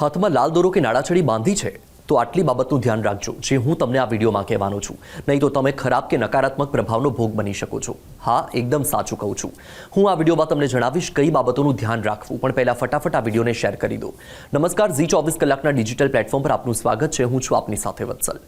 હાથમાં લાલ દોરો કે નાળાછડી બાંધી છે? તો આટલી બાબતનું ધ્યાન રાખજો, જે હું તમને આ વિડીયોમાં કહેવાનો છું. નહીં તો તમે ખરાબ કે નકારાત્મક પ્રભાવનો ભોગ બની શકો છો. હા, એકદમ સાચું કહું છું. હું આ વિડીયોમાં તમને જણાવીશ કઈ બાબતોનું ધ્યાન રાખવું. પણ પહેલાં ફટાફટ આ વિડીયોને શેર કરી દો. નમસ્કાર, ઝી ચોવીસ કલાકના ડિજિટલ પ્લેટફોર્મ પર આપનું સ્વાગત છે. હું છું આપની સાથે વત્સલ.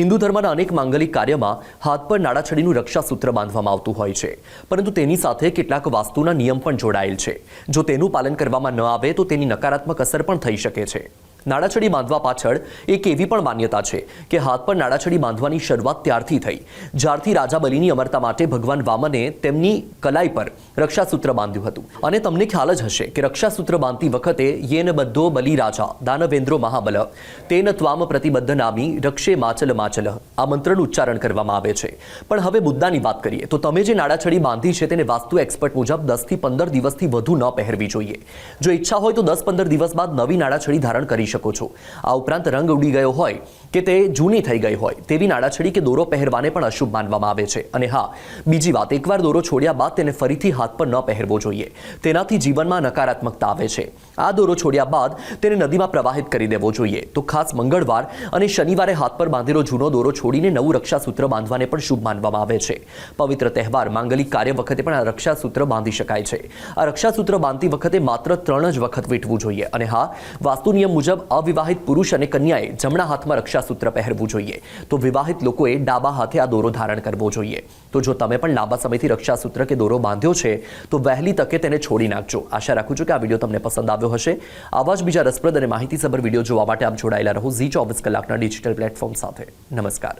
હિન્દુ ધર્મના અનેક માંગલિક કાર્યમાં હાથ પર નાળાછડીનું રક્ષાસૂત્ર બાંધવામાં આવતું હોય છે. પરંતુ તેની સાથે કેટલાક વાસ્તુના નિયમ પણ જોડાયેલ છે. જો તેનું પાલન કરવામાં ન આવે તો તેની નકારાત્મક અસર પણ થઈ શકે છે. નાળાછડી બાંધવા પાછળ એક એવી પણ માન્યતા છે કે હાથ પર નાળાછડી બાંધવાની શરૂઆત ત્યારથી થઈ. જ્યારથી રાજા બલિની અમરતા માટે ભગવાન વામને તેમની કલાઈ પર રક્ષાસૂત્ર બાંધ્યું હતું. અને તમને ખ્યાલ જ હશે કે રક્ષાસૂત્ર બાંધતી વખતે યેન બદ્ધો બલિ રાજા, દાનવેન્દ્રો મહાબલ, તેન ત્વામ પ્રતિબદ્ધ નામી રક્ષે માચલ માચલ આ મંત્રનું ઉચ્ચારણ કરવામાં આવે છે. પણ હવે મુદ્દાની વાત કરીએ તો તમે જે નાળાછડી બાંધી છે તેને વાસ્તુ એક્સપર્ટ મુજબ દસથી પંદર દિવસથી વધુ ન પહેરવી જોઈએ. જો ઈચ્છા હોય તો દસ પંદર દિવસ બાદ નવી નાળાછડી ધારણ કરી શકો છો. આ ઉપરાંત રંગ ઉડી ગયો હોય કે તે જૂની થઈ ગઈ હોય તેવી નાડાછડી કે દોરો પહેરવાને પણ અશુભ માનવામાં આવે છે. અને હા, બીજી વાત, એકવાર દોરો છોડ્યા બાદ તેને ફરીથી હાથ પર ન પહેરવો જોઈએ. તેનાથી જીવનમાં નકારાત્મકતા આવે છે. આ દોરો છોડ્યા બાદ તેને નદીમાં પ્રવાહિત કરી દેવો જોઈએ. તો ખાસ મંગળવાર અને શનિવારે હાથ પર બાંધેલો જૂનો દોરો છોડીને નવું રક્ષાસૂત્ર બાંધવાને પણ શુભ માનવામાં આવે છે. પવિત્ર તહેવાર, માંગલિક કાર્ય વખતે પણ આ રક્ષાસૂત્ર બાંધી શકાય છે. આ રક્ષાસૂત્ર બાંધતી વખતે માત્ર ત્રણ જ વખત વીટવું જોઈએ. અને હા, વાસ્તુ નિયમ મુજબ અવિવાહિત પુરુષ અને કન્યાએ જમણા હાથમાં રક્ષાસૂત્ર પહેરવું જોઈએ. તો વિવાહિત લોકોએ ડાબા હાથે આ દોરો ધારણ કરવો જોઈએ. તો જો તમે પણ લાંબા સમયથી રક્ષાસૂત્ર કે દોરો બાંધ્યો છે, તો વહેલી તકે તેને છોડી નાખજો. આશા રાખું છું કે આ વીડિયો તમને પસંદ આવ્યો હશે. આવા જ બીજા રસપ્રદ અને માહિતીસભર વીડિયો જોવા માટે આપ જોડાયેલા રહો ઝી ચોવીસ કલાકના ડિજિટલ પ્લેટફોર્મ સાથે. નમસ્કાર.